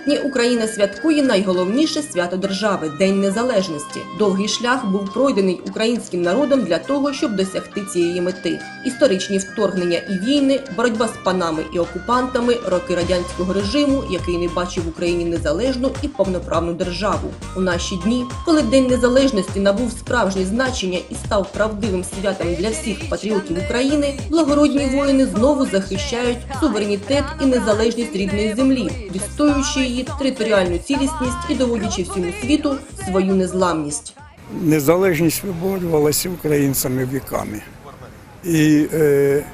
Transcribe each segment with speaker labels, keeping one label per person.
Speaker 1: серпні Україна святкує найголовніше свято держави День Незалежності. Довгий шлях був пройдений українським народом для того, щоб досягти цієї мети. Історичні вторгнення і війни, боротьба з панами і окупантами, роки радянського режиму, який не бачив в Україні незалежну і повноправну державу. У наші дні, коли День Незалежності набув справжнє значення і став правдивим святом для всіх патріотів України, благородні воїни знову захищають суверенітет і незалежність рідної землі, відстоюючи її територіальну цілісність і доводячи всьому світу свою незламність.
Speaker 2: Незалежність виборювалася українцями віками. І е,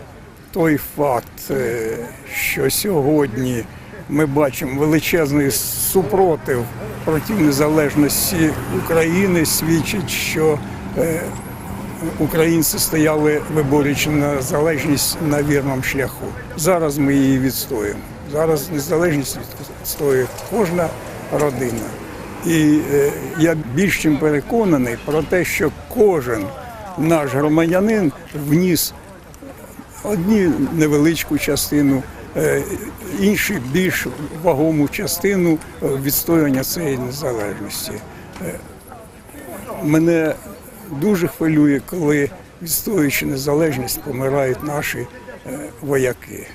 Speaker 2: той факт, е, що сьогодні ми бачимо величезний супротив проти незалежності України, свідчить, що е, українці стояли, виборючи незалежність на вірному шляху. Зараз ми її відстоїмо. Зараз незалежність відстоює кожна родина. І е, я більш чим переконаний про те, що кожен наш громадянин вніс одні невеличку частину, е, інші більш вагому частину відстоювання цієї незалежності. Е, Мене дуже хвилює, коли відстоюючи незалежність, помирають наші вояки.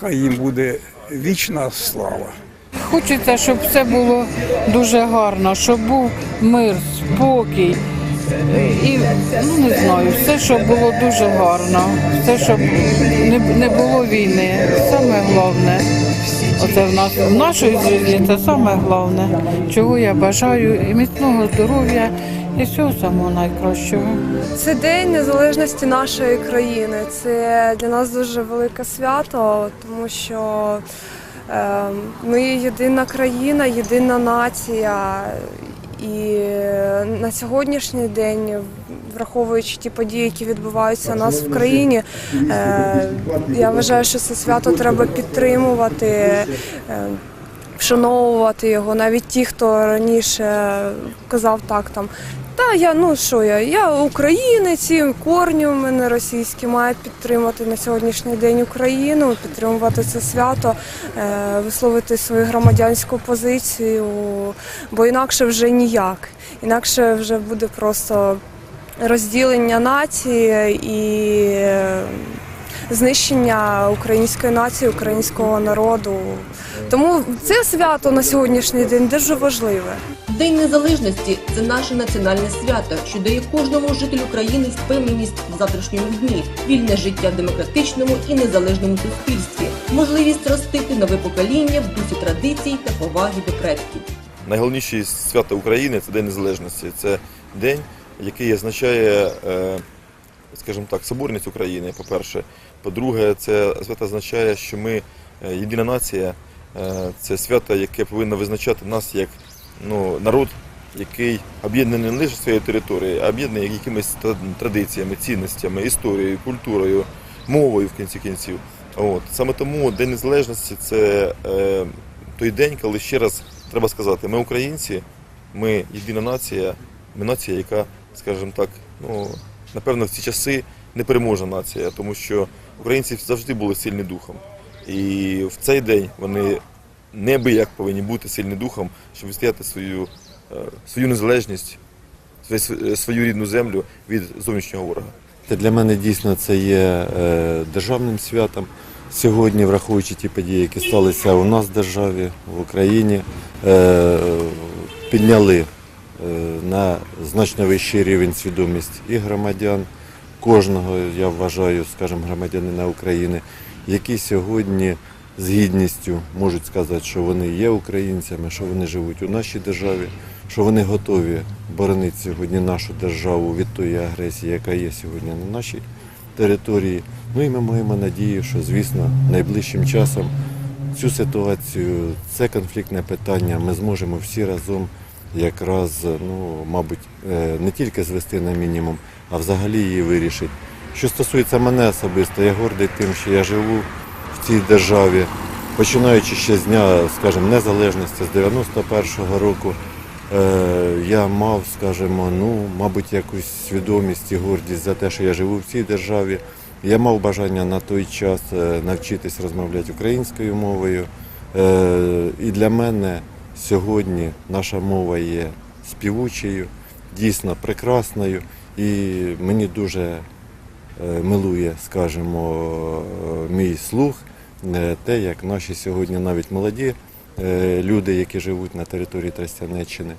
Speaker 2: Хай їм буде вічна слава.
Speaker 3: Хочеться, щоб все було дуже гарно, щоб був мир, спокій. І ну не знаю, все, щоб було дуже гарно, все, щоб не, не було війни. Саме головне. Оце в нас в нашій житті це саме головне, чого я бажаю, і міцного здоров'я, і всього самого найкращого.
Speaker 4: Це День незалежності нашої країни. Це для нас дуже велике свято, тому що е, ми єдина країна, єдина нація. І на сьогоднішній день, враховуючи ті події, які відбуваються у нас в країні, е, я вважаю, що це свято треба підтримувати. Вшановувати його, навіть ті, хто раніше казав так там. Та я ну що я? Я українець, і корні у мене російські мають підтримати на сьогоднішній день Україну, підтримувати це свято, е, висловити свою громадянську позицію, бо інакше вже ніяк. Інакше вже буде просто розділення нації і е, знищення української нації, українського народу. Тому це свято на сьогоднішній день дуже важливе.
Speaker 1: День незалежності це наше національне свято, що дає кожному жителю країни впевненість в завтрашньому дні, вільне життя в демократичному і незалежному суспільстві, можливість ростити нове покоління в дусі традицій та поваги до предків.
Speaker 5: Найголовніше свято України це День Незалежності. Це день, який означає, е, скажімо так, соборність України, по-перше. По-друге, це свято означає, що ми е, єдина нація. Е, Це свято, яке повинно визначати нас як ну, народ, який об'єднаний не лише своєю територією, а об'єднаний якимись традиціями, цінностями, історією, культурою, мовою в кінці кінців. От. Саме тому День Незалежності це е, той день, коли ще раз треба сказати, ми українці, ми єдина нація, ми нація, яка, скажімо так, ну, напевно, в ці часи непереможна нація, тому що українці завжди були сильні духом. І в цей день вони неабияк повинні бути сильні духом, щоб відстояти свою, е, свою незалежність, свою- рідну землю від зовнішнього ворога.
Speaker 6: Для мене дійсно це є е, державним святом. Сьогодні, враховуючи ті події, які сталися у нас в державі, в Україні, е, підняли на значно вищий рівень свідомість і громадян, кожного, я вважаю, скажімо, громадянина України, які сьогодні з гідністю можуть сказати, що вони є українцями, що вони живуть у нашій державі, що вони готові боронити сьогодні нашу державу від тої агресії, яка є сьогодні на нашій території. Ну і ми маємо надію, що, звісно, найближчим часом цю ситуацію, це конфліктне питання, ми зможемо всі разом якраз, ну, мабуть, е, не тільки звести на мінімум, а взагалі її вирішити. Що стосується мене особисто, я гордий тим, що я живу в цій державі, починаючи ще з дня, скажімо, незалежності з 91-го року. Е, я мав, скажімо, ну, мабуть, якусь свідомість і гордість за те, що я живу в цій державі. Я мав бажання на той час е, навчитись розмовляти українською мовою. Е, І для мене сьогодні наша мова є співучою, дійсно прекрасною, і мені дуже милує, скажімо, е, мій слух, е, те, як наші сьогодні навіть молоді е, люди, які живуть на території Тростянеччини,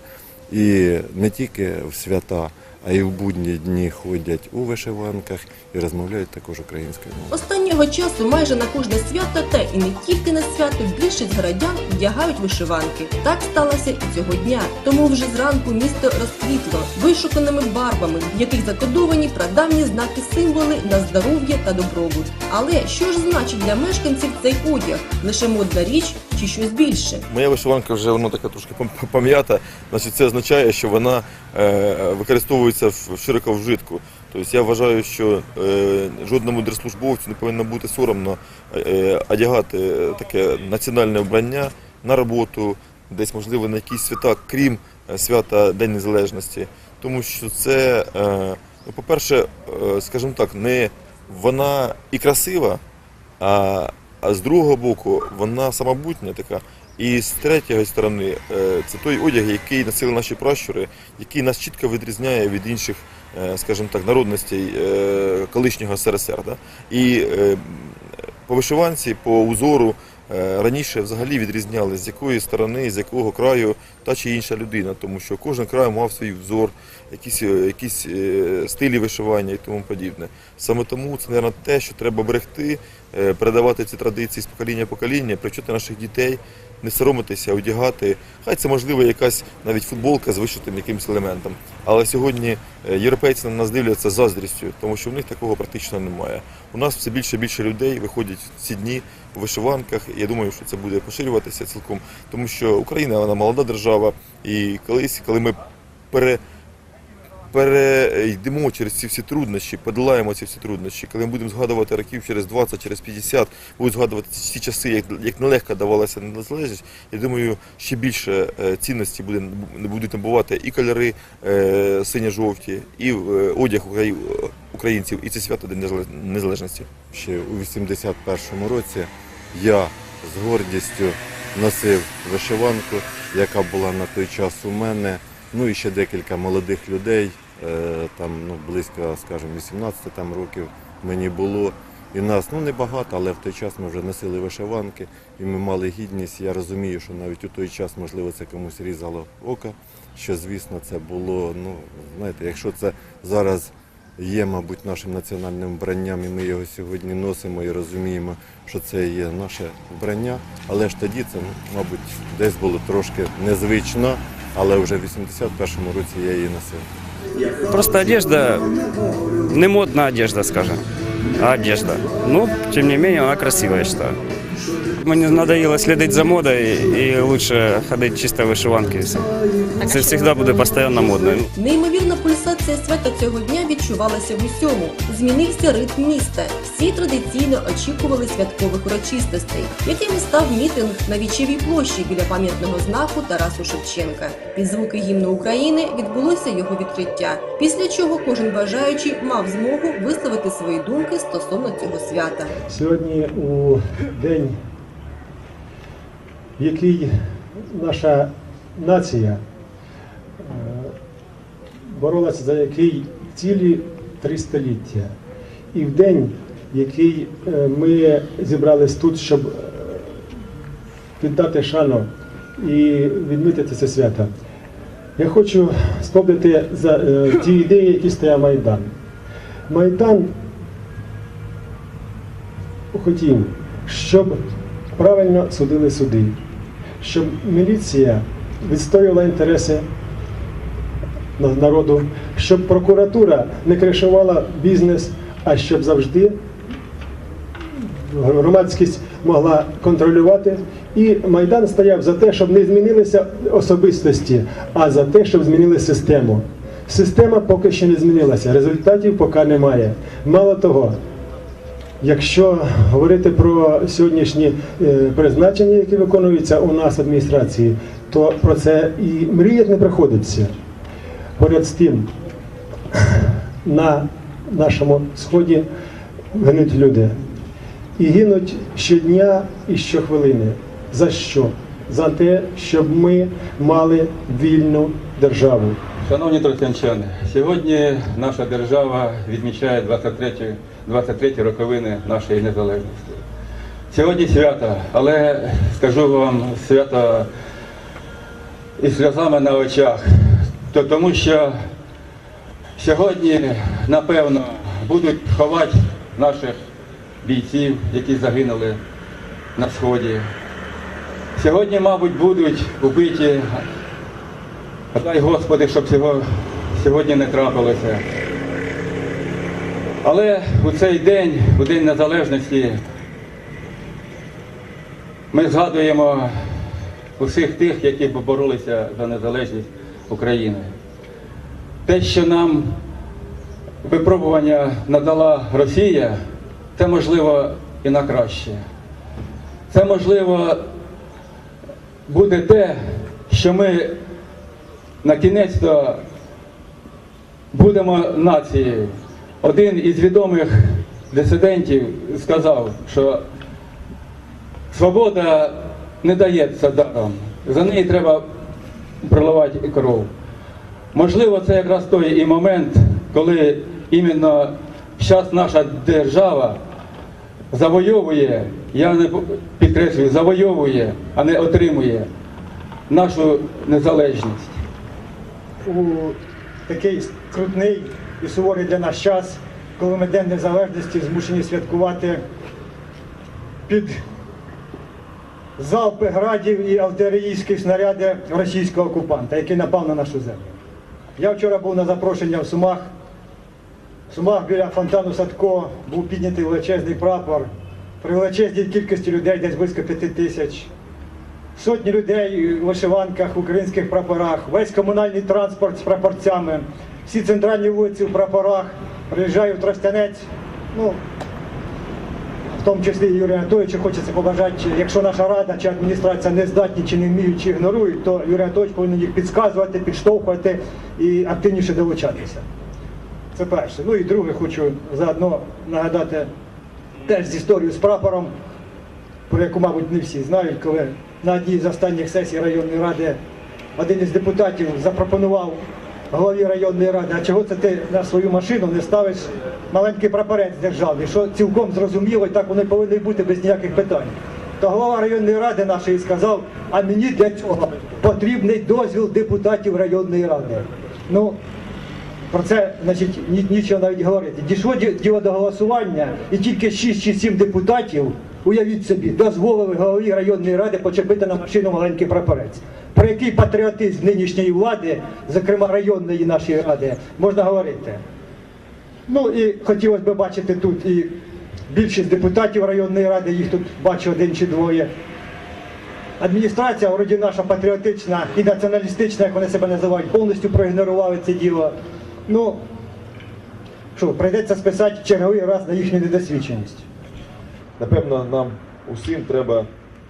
Speaker 6: і не тільки в свята, а й в будні дні ходять у вишиванках і розмовляють також українською мовою.
Speaker 1: Останнього часу майже на кожне свято, та і не тільки на свято, більшість городян вдягають вишиванки. Так сталося і цього дня. Тому вже зранку місто розквітло вишуканими барвами, в яких закодовані прадавні знаки символи на здоров'я та добробут. Але що ж значить для мешканців цей одяг? Лише модна річ чи щось більше?
Speaker 5: Моя вишиванка вже воно така трошки пом'ята. Значить, це означає, що вона е, використовується в в широко вжитку. Тобто я вважаю, що е, жодному держслужбовцю не повинно бути соромно е, одягати таке національне вбрання на роботу, десь можливо на якісь свята, крім е, свята День Незалежності. Тому що це, е, ну, по-перше, е, скажімо так, не вона і красива, а, а з другого боку, вона самобутня така. І з третьої сторони, е, це той одяг, який носили наші пращури, який нас чітко відрізняє від інших, е, скажімо так, народностей е, колишнього СРСР. Да? І по вишиванці, по узору раніше взагалі відрізняли, з якої сторони, з якого краю та чи інша людина, тому що кожен край мав свій взор, якісь, якісь стилі вишивання і тому подібне. Саме тому це, мабуть, те, що треба берегти, передавати ці традиції з покоління в покоління, привчити наших дітей, не соромитися, одягати. Хай це можливо якась навіть футболка з вишитим якимось елементом. Але сьогодні е, європейці на нас дивляться заздрістю, тому що в них такого практично немає. У нас все більше і більше людей виходять в ці дні у вишиванках. Я думаю, що це буде поширюватися цілком, тому що Україна вона молода держава, і колись, коли ми пере перейдемо через ці всі труднощі, подолаємо ці всі труднощі. Коли ми будемо згадувати років через 20, через 50, будуть згадувати ці часи, як, як нелегко давалася незалежність, я думаю, ще більше е, цінності буде, будуть набувати і кольори е, синьо-жовті, і е, одяг українців, і це свято День Незалеж- Незалежності.
Speaker 6: Ще у 81-му році я з гордістю носив вишиванку, яка була на той час у мене. Ну і ще декілька молодих людей, там ну, близько, скажімо, 18 там років мені було. І нас ну небагато, але в той час ми вже носили вишиванки, і ми мали гідність. Я розумію, що навіть у той час, можливо, це комусь різало око. Що, звісно, це було, ну, знаєте, якщо це зараз є, мабуть, нашим національним вбранням, і ми його сьогодні носимо і розуміємо, що це є наше вбрання. Але ж тоді це, ну, мабуть, десь було трошки незвично, але вже в 81-му році я її носив.
Speaker 7: Просто одежда, не модная одежда, скажем, а одежда. Но, тем не менее, она красивая, я считаю. Мне надоело следить за модой, и лучше ходить чисто в вышиванке. и всё. Это всегда будет постоянно модно.
Speaker 1: Неймовірна пульсація свята цього дня відчувалася в усьому. Змінився ритм міста. Всі традиційно очікували святкових урочистостей, якими став мітинг на Вічевій площі біля пам'ятного знаку Тарасу Шевченка. Під звуки гімну України відбулося його відкриття. Після чого кожен бажаючий мав змогу висловити свої думки стосовно цього свята.
Speaker 8: Сьогодні у день, в який наша нація е, боролася за який цілі три століття. І в день, який е, ми зібрались тут, щоб е, віддати шану і відмітити це свято. Я хочу спомнити за ті ідеї, які стояв Майдан. Майдан хотів, щоб правильно судили суди, щоб міліція відстоювала інтереси народу, щоб прокуратура не кришувала бізнес, а щоб завжди громадськість могла контролювати. І Майдан стояв за те, щоб не змінилися особистості, а за те, щоб змінили систему. Система поки що не змінилася, результатів поки немає. Мало того, Якщо говорити про сьогоднішні е, призначення, які виконуються у нас в адміністрації, то про це і мріяти не приходиться. Поряд з тим, на нашому сході гинуть люди. І гинуть щодня і щохвилини. За що? За те, щоб ми мали вільну державу.
Speaker 9: Шановні тростянчани, сьогодні наша держава відмічає 23 23 роковини нашої незалежності. Сьогодні свято, але скажу вам свято із сльозами на очах, то тому що сьогодні, напевно, будуть ховати наших бійців, які загинули на сході. Сьогодні, мабуть, будуть убиті Дай Господи, щоб цього сьогодні не трапилося. Але у цей день, у День Незалежності, ми згадуємо усіх тих, які боролися за незалежність України. Те, що нам випробування надала Росія, це можливо і на краще. Це можливо буде те, що ми на кінець будемо нацією. Один із відомих дисидентів сказав, що свобода не дається даром. За неї треба проливати кров. Можливо, це якраз той і момент, коли іменно зараз наша держава завойовує, я не підкреслюю, завойовує, а не отримує нашу незалежність.
Speaker 10: у такий скрутний і суворий для нас час, коли ми День Незалежності змушені святкувати під залпи градів і артилерійських снарядів російського окупанта, який напав на нашу землю. Я вчора був на запрошення в Сумах. В Сумах біля фонтану Садко був піднятий величезний прапор. При величезній кількості людей, десь близько п'яти тисяч. Сотні людей у вишиванках, в українських прапорах, весь комунальний транспорт з прапорцями, всі центральні вулиці в прапорах. Приїжджаю в Тростянець. Ну, в тому числі і Юрію Анатолійовичу хочеться побажати, якщо наша рада чи адміністрація не здатні, чи не вміють, чи ігнорують, то Юрій Анатолійович повинен їх підказувати, підштовхувати і активніше долучатися. Це перше. Ну і друге, хочу заодно нагадати теж з історією з прапором про яку, мабуть, не всі знають, коли на одній з останніх сесій районної ради один із депутатів запропонував голові районної ради, а чого це ти на свою машину не ставиш маленький прапорець державний, що цілком зрозуміло, і так воно і повинно бути без ніяких питань. То голова районної ради нашої сказав, а мені для цього потрібний дозвіл депутатів районної ради. Ну, про це значить, нічого навіть говорити. Дійшло діло до голосування, і тільки 6 чи 7 депутатів, уявіть собі, дозволили голові районної ради почепити на машину маленький прапорець. Про який патріотизм нинішньої влади, зокрема районної нашої ради, можна говорити. Ну і хотілося б бачити тут і більшість депутатів районної ради, їх тут бачу один чи двоє. Адміністрація, вроді наша патріотична і націоналістична, як вони себе називають, повністю проігнорували це діло. Ну, що, прийдеться списати черговий раз на їхню недосвідченість.
Speaker 5: Напевно, нам усім треба,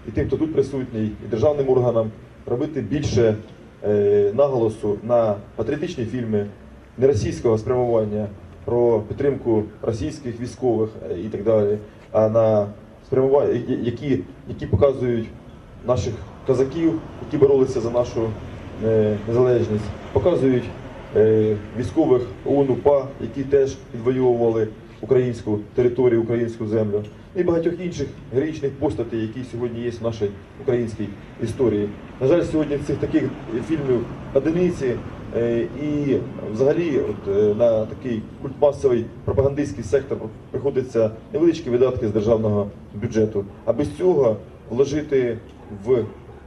Speaker 5: і тим, хто тут присутній, і державним органам, робити більше е, наголосу на патріотичні фільми неросійського спрямування про підтримку російських військових е, і так далі, а на спрямування, які- які, показують наших козаків, які боролися за нашу е, незалежність, показують військових ОУН УПА, які теж відвоювали українську територію, українську землю, і багатьох інших героїчних постатей, які сьогодні є в нашій українській історії. На жаль, сьогодні цих таких фільмів одиниці, е, і взагалі от, е, на такий культмасовий пропагандистський сектор приходиться невеличкі видатки з державного бюджету. А без цього вложити в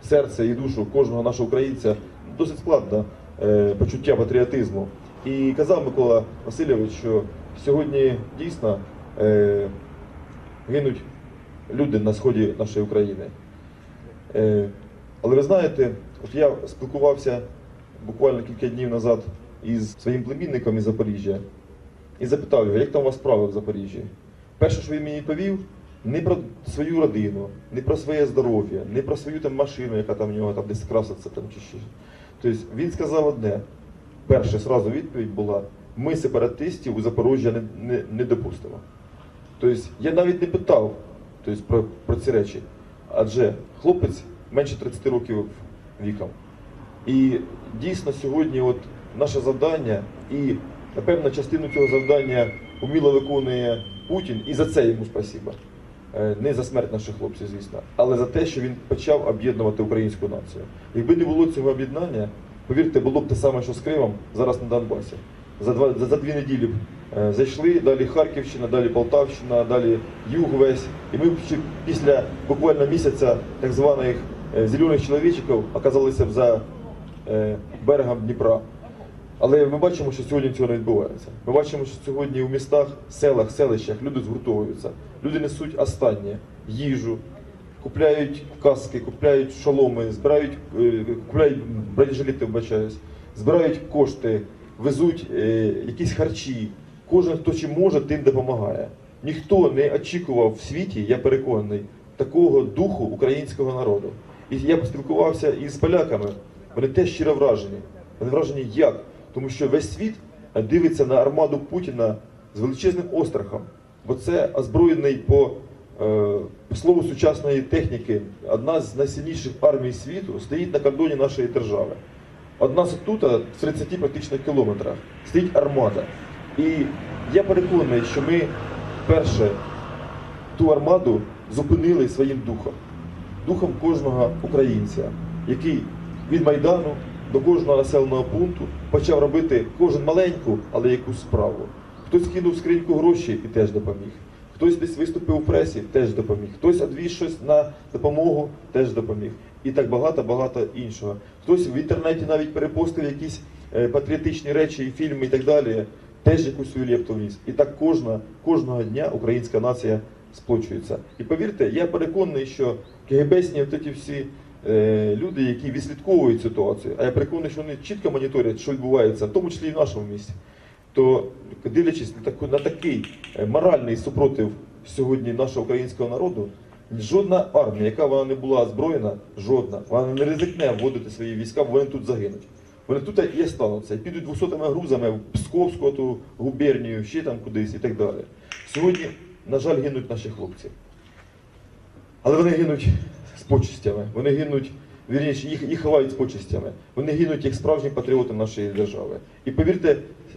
Speaker 5: серце і душу кожного нашого українця досить складно е, почуття патріотизму. І казав Микола Васильович, що сьогодні дійсно е, гинуть люди на сході нашої України. Е, але ви знаєте, от я спілкувався буквально кілька днів назад із своїм племінником із Запоріжжя і запитав його, як там у вас справи в Запоріжжі. Перше, що він мені відповів, не про свою родину, не про своє здоров'я, не про свою там машину, яка там в нього там десь краситься там чи ще. Тобто він сказав одне. Перше, сразу відповідь була: ми сепаратистів у Запоріжжя не, не, не допустимо. Тобто я навіть не питав тобто, про, про ці речі. адже хлопець менше 30 років віком. І дійсно сьогодні от наше завдання, і напевно частину цього завдання уміло виконує Путін, і за це йому спасіба. Е, Не за смерть наших хлопців, звісно, але за те, що він почав об'єднувати українську націю. Якби не було цього об'єднання, повірте, було б те саме, що з Кримом зараз на Донбасі. За два за, дві неділі е, зайшли, далі Харківщина, далі Полтавщина, далі Юг весь. І ми після буквально місяця так званих е, зелених чоловічиків оказалися за е, берегом Дніпра. Але ми бачимо, що сьогодні цього не відбувається. Ми бачимо, що сьогодні у містах, селах, селищах люди згуртовуються. Люди несуть останнє їжу, купляють каски, купляють шоломи, збирають, купляють бронежилети, вибачаюсь, збирають кошти, везуть е, якісь харчі. Кожен, хто чим може, тим допомагає. Ніхто не очікував в світі, я переконаний, такого духу українського народу. І я поспілкувався із поляками. Вони теж щиро вражені. Вони вражені як? Тому що весь світ дивиться на армаду Путіна з величезним острахом. Бо це озброєний по, е, по слову сучасної техніки, одна з найсильніших армій світу стоїть на кордоні нашої держави. Одна тут, в 30 практично кілометрах, стоїть армада. І я переконаний, що ми перше ту армаду зупинили своїм духом, духом кожного українця, який від Майдану до кожного населеного пункту почав робити кожен маленьку, але якусь справу. Хтось кинув скриньку гроші і теж допоміг. Хтось десь виступив у пресі, теж допоміг. Хтось одвіз щось на допомогу, теж допоміг. І так багато-багато іншого. Хтось в інтернеті навіть перепостив якісь е, патріотичні речі, фільми і так далі, теж якусь свою лепту вніс. І так кожна, кожного дня українська нація сплочується. І повірте, я переконаний, що КГБсні всі е, люди, які відслідковують ситуацію, а я переконаний, що вони чітко моніторять, що відбувається, в тому числі і в нашому місті, то дивлячись на такий е, моральний супротив сьогодні нашого українського народу, жодна армія, яка вона не була озброєна, жодна, вона не ризикне вводити свої війська, бо вони тут загинуть. Вони тут і остануться, підуть 200 грузами в Псковську ту губернію, ще там кудись і так далі. Сьогодні, на жаль, гинуть наші хлопці. Але вони гинуть з почестями, вони гинуть, вірніше, їх, їх ховають з почестями. Вони гинуть як справжні патріоти нашої держави. І повірте,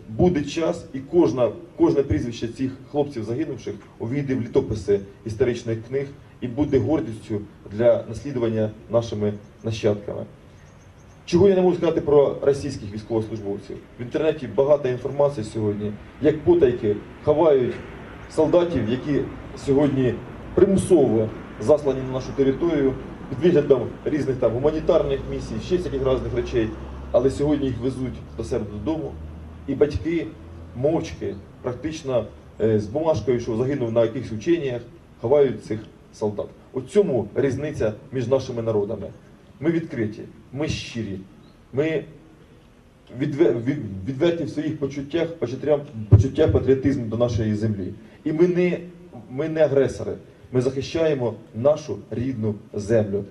Speaker 5: буде час, і кожна, кожне прізвище цих хлопців загинувших увійде в літописи історичних книг і буде гордістю для наслідування нашими нащадками. Чого я не можу сказати про російських військовослужбовців? В інтернеті багато інформації сьогодні, як потайки ховають солдатів, які сьогодні примусово заслані на нашу територію під виглядом різних там гуманітарних місій, ще всяких різних речей. Але сьогодні їх везуть до себе додому, і батьки мовчки, практично е, з бумажкою, що загинув на якихось ученнях, ховають цих солдат. У цьому різниця між нашими народами. Ми відкриті, ми щирі, ми відверті в своїх почуттях, почуттях патріотизму до нашої землі. І ми не, ми не агресори. Ми захищаємо нашу рідну землю.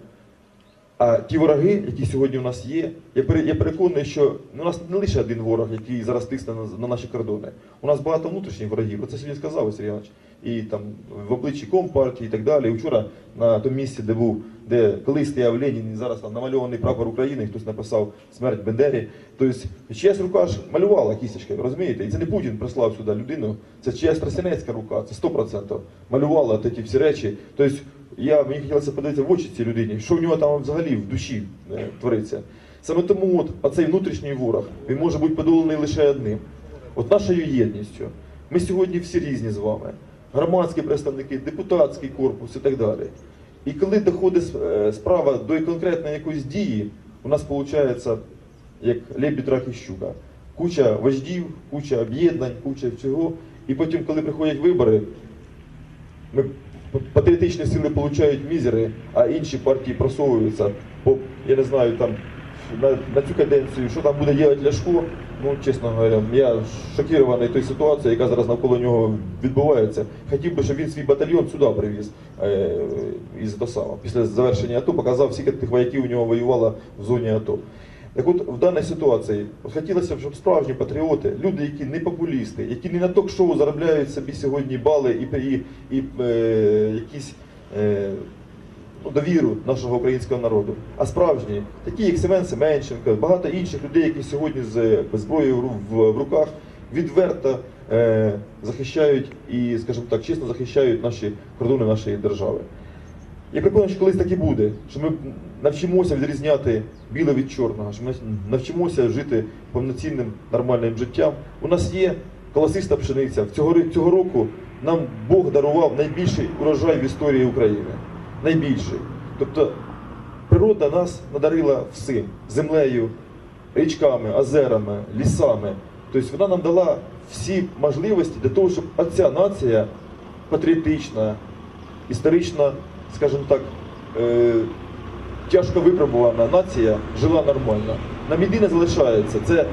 Speaker 5: А ті вороги, які сьогодні у нас є, я я переконаний, що у нас не лише один ворог, який зараз тисне на, на наші кордони. У нас багато внутрішніх ворогів. Про це сьогодні сказав Іванович. І там в обличчі Компартії і так далі. І вчора на тому місці, де був, де колись стояв Ленін, і зараз там намальований прапор України, хтось написав смерть Бендері. Тобто чиясь рука ж малювала кісточкою, розумієте? І це не Путін прислав сюди людину, це чиясь тростянецька рука, це 100% малювала от ці всі речі. Тобто я мені хотілося подивитися в очі цій людині, що в нього там взагалі в душі е, твориться. Саме тому от оцей внутрішній ворог він може бути подоланий лише одним. От нашою єдністю. Ми сьогодні всі різні з вами. Громадські представники, депутатський корпус і так далі. І коли доходить е, справа до конкретної якоїсь дії, у нас виходить як лебідь, рак і щука. Куча вождів, куча об'єднань, куча всього. І потім, коли приходять вибори, ми патріотичні сили отримують мізери, а інші партії просовуються. Бо я не знаю там на, на цю каденцію, що там буде робити Ляшко. Ну, чесно говоря, я шокірований тою ситуацією, яка зараз навколо нього відбувається. Хотів би, щоб він свій батальйон сюди привіз е, із Досава. Після завершення АТО показав, скільки тих вояків у нього воювало в зоні АТО. Так от в даній ситуації от хотілося б, щоб справжні патріоти, люди, які не популісти, які не на ток-шоу заробляють собі сьогодні бали і, і, і е, якісь е, ну, довіру нашого українського народу, а справжні, такі як Семен Семенченко, багато інших людей, які сьогодні з зброєю в, в, в руках відверто е, захищають і, скажімо так, чесно захищають наші кордони нашої держави. Я переконаний, що колись так і буде, що ми навчимося відрізняти біле від чорного, що ми навчимося жити повноцінним нормальним життям. У нас є колосиста пшениця. Цього, цього року нам Бог дарував найбільший урожай в історії України. Найбільший. Тобто природа нас надарила всім землею, річками, озерами, лісами. Тобто вона нам дала всі можливості для того, щоб оця нація патріотична, історично, скажімо так, е, тяжко випробувана нація жила нормально. Нам єдине залишається це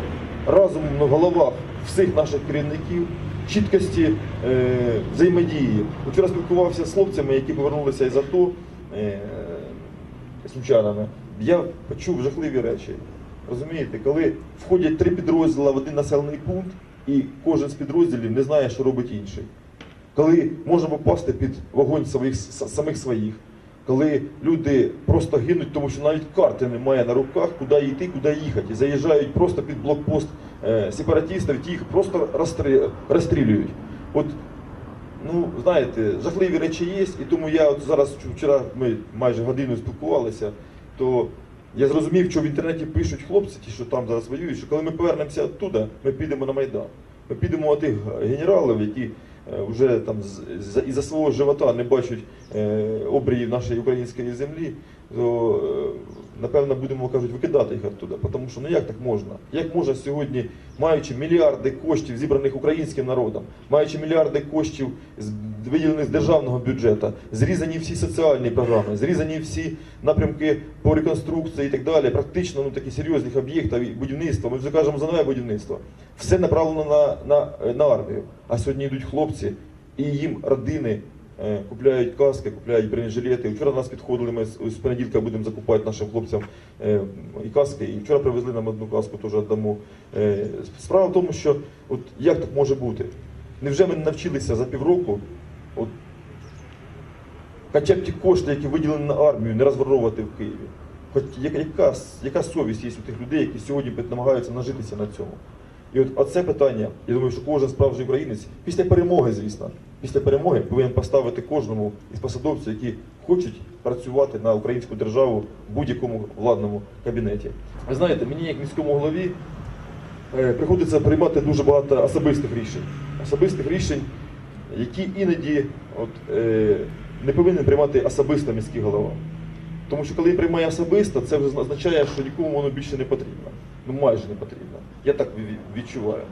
Speaker 5: разом в головах всіх наших керівників, чіткості е, взаємодії. Вчора спілкувався з хлопцями, які повернулися із АТО е, сумчанами. Я почув жахливі речі. Розумієте, коли входять три підрозділи в один населений пункт, і кожен з підрозділів не знає, що робить інший коли можна попасти під вогонь своїх, самих своїх, коли люди просто гинуть, тому що навіть карти немає на руках, куди йти, куди їхати. Заїжджають просто під блокпост е, сепаратистів, ті їх просто розстрілюють. От, ну, знаєте, жахливі речі є, і тому я от зараз вчора ми майже годину спілкувалися, то я зрозумів, що в інтернеті пишуть хлопці, ті, що там зараз воюють, що коли ми повернемося оттуда, ми підемо на Майдан. Ми підемо тих генералів, які вже там з- з- із-за свого живота не бачать е, обріїв нашої української землі, то е, напевно будемо кажуть викидати їх оттуда. Тому що ну як так можна? Як можна сьогодні, маючи мільярди коштів, зібраних українським народом, маючи мільярди коштів виділених з державного бюджету, зрізані всі соціальні програми, зрізані всі напрямки по реконструкції і так далі, практично ну такі серйозних об'єктів будівництва. Ми вже кажемо за нове будівництво. Все направлено на, на, на армію. А сьогодні йдуть хлопці, і їм родини е, купляють каски, купляють бронежилети. Вчора до нас підходили, ми з, понеділка будемо закупати нашим хлопцям е, і каски. І вчора привезли нам одну каску, теж віддамо. Е, справа в тому, що от як так може бути? Невже ми не навчилися за півроку от, хоча б ті кошти, які виділені на армію, не розворовувати в Києві? Хоч яка, яка, совість є у тих людей, які сьогодні намагаються нажитися на цьому? І от оце питання, я думаю, що кожен справжній українець після перемоги, звісно, після перемоги повинен поставити кожному із посадовців, які хочуть працювати на українську державу в будь-якому владному кабінеті. Ви знаєте, мені як міському голові е, приходиться приймати дуже багато особистих рішень. Особистих рішень, які іноді от, е, не повинен приймати особисто міський голова. Тому що коли він приймає особисто, це вже означає, що нікому воно більше не потрібно. Ну майже не потрібно. Я так відчуваю.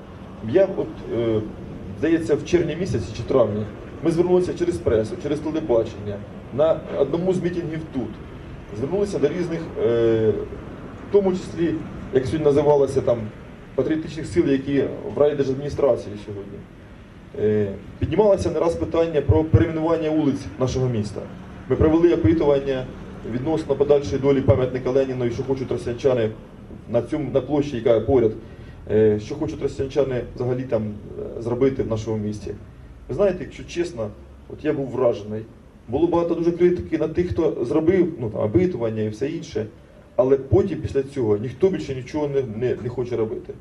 Speaker 5: Я от, е, здається, в червні місяці чи травні ми звернулися через пресу, через телебачення на одному з мітингів тут. Звернулися до різних, е, в тому числі, як сьогодні називалося там, патріотичних сил, які в райдержадміністрації сьогодні. Е, Піднімалося не раз питання про перейменування вулиць нашого міста. Ми провели опитування відносно подальшої долі пам'ятника Леніну і що хочуть росіянчани на цьому на площі, яка поряд, що хочуть росіянчани взагалі там е, зробити в нашому місті. Ви знаєте, якщо чесно, от я був вражений. Було багато дуже критики на тих, хто зробив ну, там, опитування і все інше. Але потім після цього ніхто більше нічого не, не, не хоче робити.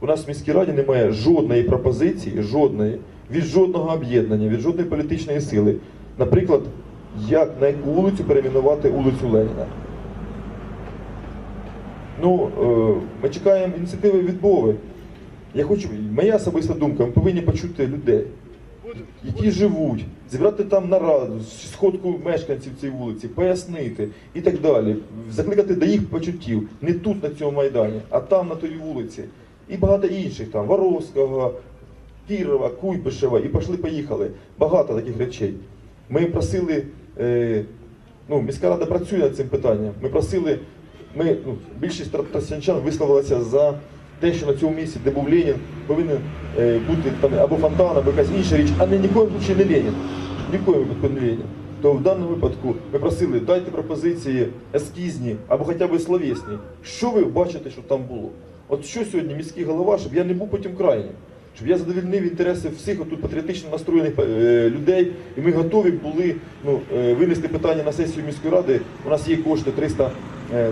Speaker 5: У нас в міській раді немає жодної пропозиції, жодної, від жодного об'єднання, від жодної політичної сили. Наприклад, як на яку вулицю перейменувати вулицю Леніна. Ну, е, ми чекаємо ініціативи від Бови. Я хочу, моя особиста думка, ми повинні почути людей, які живуть, зібрати там нараду, сходку мешканців цієї вулиці, пояснити і так далі, закликати до їх почуттів, не тут, на цьому майдані, а там, на той вулиці. І багато інших там, Воровського, Кірова, Куйбишева, і пішли-поїхали. Багато таких речей. Ми просили, е, ну, міська рада працює над цим питанням. Ми просили, ми, ну, більшість тростянчан висловилася за те, що на цьому місці, де був Ленін, повинен е, бути там або фонтан, або якась інша річ, а не нікоїм случаї не Ленін. Нікоїм випадку не Ленін. То в даному випадку ми просили, дайте пропозиції ескізні або хоча б словесні. Що ви бачите, що там було? От що сьогодні міський голова, щоб я не був потім крайнім, щоб я задовільнив інтереси всіх отут патріотично настроєних е, людей, і ми готові були ну, е, винести питання на сесію міської ради. У нас є кошти 300, е,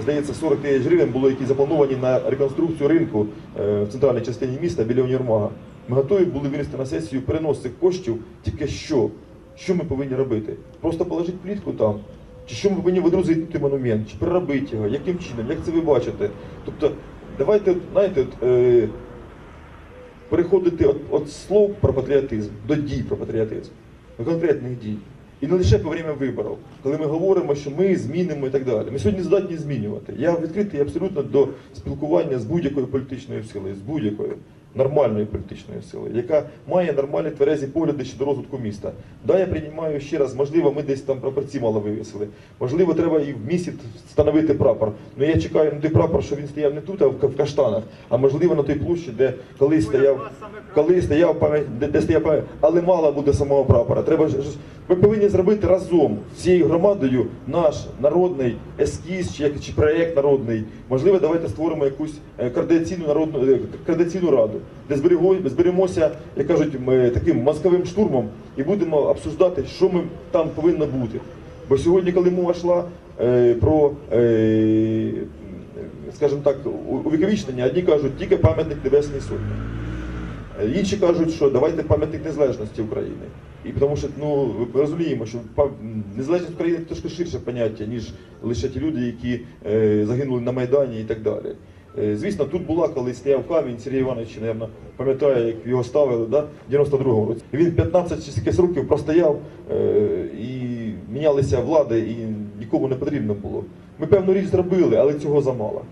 Speaker 5: здається, 40 тисяч гривень було, які заплановані на реконструкцію ринку е, в центральній частині міста біля універмага. Ми готові були винести на сесію перенос цих коштів, тільки що? Що ми повинні робити? Просто положити плітку там. Чи що ми повинні водрузити монумент, чи переробити його, яким чином, як це ви бачите? Тобто, давайте, знаєте, от, е, переходити від слов про патріотизм до дій про патріотизм, до конкретних дій. І не лише по время виборів, коли ми говоримо, що ми змінимо і так далі. Ми сьогодні здатні змінювати. Я відкритий абсолютно до спілкування з будь-якою політичною силою, з будь-якою нормальною політичною силою, яка має нормальні тверезі погляди щодо розвитку міста. Да, я приймаю ще раз, можливо, ми десь там прапорці мало вивісили. Можливо, треба і в місті встановити прапор. Ну я чекаю на той прапор, що він стояв не тут, а в каштанах, а можливо на той площі, де колись стояв, коли стояв пам'ять, де, де стояв пам'ять, але мало буде самого прапора. Треба ж- ми повинні зробити разом всією громадою наш народний ескіз чи, чи проект народний. Можливо, давайте створимо якусь е, координаційну народну е, координаційну раду, де зберемо- зберемося, як кажуть, ми таким мозковим штурмом і будемо обсуждати, що ми там повинно бути. Бо сьогодні, коли мова йшла е, про, е, скажімо так, увіковічнення, одні кажуть, тільки пам'ятник Небесній Сотні. Е, Інші кажуть, що давайте пам'ятник незалежності України. І тому що ну ми розуміємо, що незалежність України це трошки ширше поняття, ніж лише ті люди, які е, загинули на Майдані і так далі. Е, звісно, тут була, коли стояв камінь, Сергій Іванович, напевно, пам'ятає, як його ставили да, в 92-му році. Він 15 чи скільки років простояв е, і мінялися влади, і нікому не потрібно було. Ми певну річ зробили, але цього замало.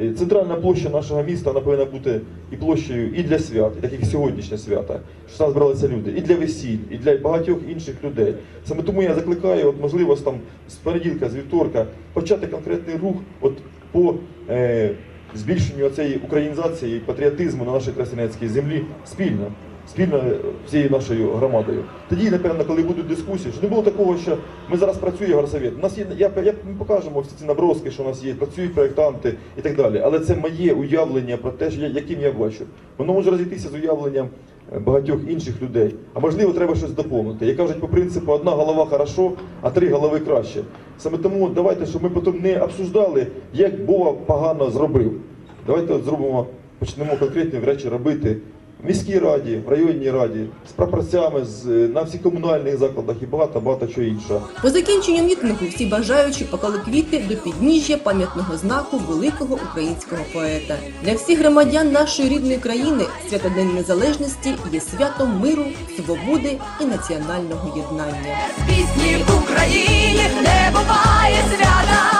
Speaker 5: Е, Центральна площа нашого міста вона повинна бути і площею і для свят, і таких сьогоднішнє свята, що там збиралися люди, і для весіль, і для багатьох інших людей. Саме тому я закликаю, от можливо, там з понеділка, з вівторка, почати конкретний рух от по е, збільшенню цієї українізації і патріотизму на нашій Тростянецькій землі спільно. Спільно всією нашою громадою. Тоді, напевно, коли будуть дискусії, що не було такого, що ми зараз працює горсовет. У нас є, я, я, ми покажемо всі ці наброски, що у нас є, працюють проєктанти і так далі. Але це моє уявлення про те, що я- яким я бачу. Воно може розійтися з уявленням е, багатьох інших людей. А можливо, треба щось доповнити. Як кажуть, по принципу, одна голова хорошо, а три голови краще. Саме тому давайте, щоб ми потім не обсуждали, як Бога погано зробив. Давайте зробимо, почнемо конкретні речі робити в міській раді, в районній раді, з прапорцями, з е, на всіх комунальних закладах і багато багато чого іншого.
Speaker 1: По закінченню мітингу всі бажаючі поклали квіти до підніжжя пам'ятного знаку великого українського поета. Для всіх громадян нашої рідної країни свято День незалежності є святом миру, свободи і національного єднання.
Speaker 11: Пісні в Україні не буває свята.